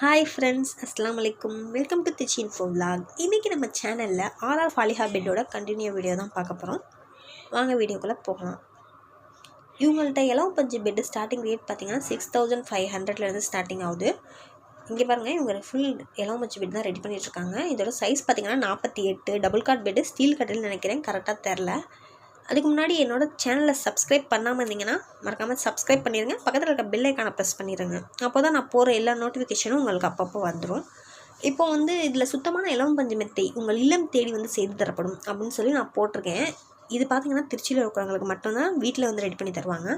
Hi friends அஸ்லாம் வலைக்கும் welcome to திச்சி இன்ஃபோ vlog. இன்றைக்கி நம்ம சேனலில் R R Faliha continue video தான் பார்க்க போகிறோம் வாங்க வீடியோக்குள்ளே போகலாம். இவங்கள்ட்ட எல்லாம் பஞ்சு பெட்டு ஸ்டார்டிங் ரேட் பார்த்தீங்கன்னா சிக்ஸ் தௌசண்ட் ஃபைவ் ஹண்ட்ரட்லேருந்து ஸ்டார்டிங் ஆகுது. இங்கே பாருங்கள் இவங்க ஃபுல் எல்லாம் பஞ்சு பெட் தான் ரெடி பண்ணிகிட்ருக்காங்க இதோட சைஸ் பார்த்தீங்கன்னா நாற்பத்தி எட்டு. டபுள் காட் பெட்டு ஸ்டீல் கட்டில் நினைக்கிறேன். கரெக்டாக தெரில அதுக்கு முன்னாடி என்னோட சேனலை சப்ஸ்கிரைப் பண்ணாமல் இருந்தீங்கன்னா மறக்காமல் சப்ஸ்கிரைப் பண்ணிடுங்க பக்கத்தில் இருக்க பெல் ஐக்கானை ப்ரெஸ் பண்ணிடுங்க அப்போ தான் நான் போகிற எல்லா நோட்டிஃபிகேஷனும் உங்களுக்கு அப்பப்போ வந்துடும் இப்போ வந்து இதில் சுத்தமான இளம் பஞ்சு மெத்தை உங்கள் இல்லம் தேடி வந்து செய்து தரப்படும் அப்படின்னு சொல்லி நான் போட்டிருக்கேன். இது பார்த்திங்கன்னா திருச்சியில் இருக்கிறவங்களுக்கு மட்டும்தான் வீட்டில் வந்து ரெடி பண்ணி தருவாங்க.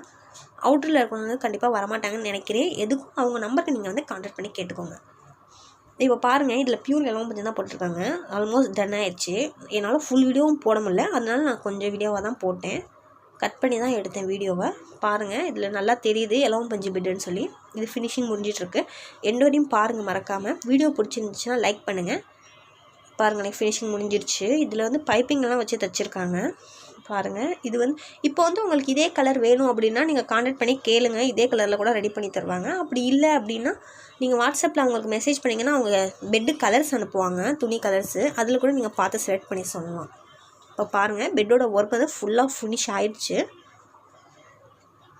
அவுட்டரில் இருக்கிறவங்க கண்டிப்பாக வரமாட்டாங்கன்னு நினைக்கிறேன். எதுக்கும் அவங்க நம்பருக்கு நீங்கள் வந்து கான்டாக்ட் பண்ணி கேட்டுக்கோங்க. இப்போ பாருங்கள் இதில் பியூர் எல்லாம் பஞ்சு தான் போட்டிருக்காங்க. ஆல்மோஸ்ட் டன் ஆயிடுச்சு. என்னால் ஃபுல் வீடியோவும் போட முடியல. அதனால நான் கொஞ்சம் வீடியோவாக தான் போட்டேன். கட் பண்ணி தான் எடுத்தேன் வீடியோவை பாருங்கள் இதில் நல்லா தெரியுது. எல்லாம் பஞ்சு பெட்டுன்னு சொல்லி. இது ஃபினிஷிங் முடிஞ்சிட்ருக்கு. எண்டோடையும் பாருங்கள் மறக்காமல் வீடியோ பிடிச்சிருந்துச்சுன்னா லைக் பண்ணுங்கள் பாருங்களேன் ஃபினிஷிங் முடிஞ்சிருச்சு. இதில் வந்து பைப்பிங்கெல்லாம் வச்சு தைச்சிருக்காங்க. பாருங்கள் இது வந்து இப்போ வந்து உங்களுக்கு இதே கலர் வேணும் அப்படின்னா நீங்கள் காண்டாக்ட் பண்ணி கேளுங்க. இதே கலரில் கூட ரெடி பண்ணி தருவாங்க. அப்படி இல்லை அப்படின்னா நீங்கள் வாட்ஸ்அப்பில் அவங்களுக்கு மெசேஜ் பண்ணிங்கன்னா அவங்க பெட்டு கலர்ஸ் அனுப்புவாங்க. துணி கலர்ஸு அதில் கூட நீங்கள் பார்த்து செலக்ட் பண்ணி சொல்லலாம். இப்போ பாருங்கள் பெட்டோட ஒர்க் வந்து ஃபுல்லாக ஃபினிஷ் ஆயிடுச்சு.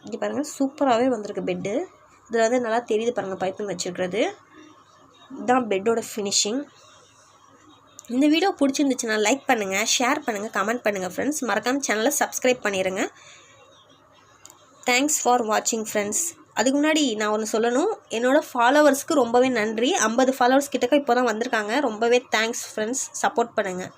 இங்கே பாருங்கள் சூப்பராகவே வந்திருக்கு பெட்டு இதில் வந்து நல்லா தெரியுது பாருங்கள் பைப்பிங் வச்சுருக்கிறது. இதுதான் பெட்டோட ஃபினிஷிங் இந்த வீடியோ பிடிச்சிருந்துச்சுன்னா லைக் பண்ணுங்கள் ஷேர் பண்ணுங்கள் கமெண்ட் பண்ணுங்கள் ஃப்ரெண்ட்ஸ் மறக்காமல் சேனலை சப்ஸ்கிரைப் பண்ணிடுங்க தேங்க்ஸ் ஃபார் வாட்சிங் ஃப்ரெண்ட்ஸ் அதுக்கு முன்னாடி நான் ஒன்று சொல்லணும். என்னோடய ஃபாலோவர்ஸ்க்கு ரொம்பவே நன்றி. ஐம்பது ஃபாலோவர்ஸ் கிட்டக்க இப்போ தான் வந்திருக்காங்க. ரொம்பவே தேங்க்ஸ் ஃப்ரெண்ட்ஸ் சப்போர்ட் பண்ணுங்கள்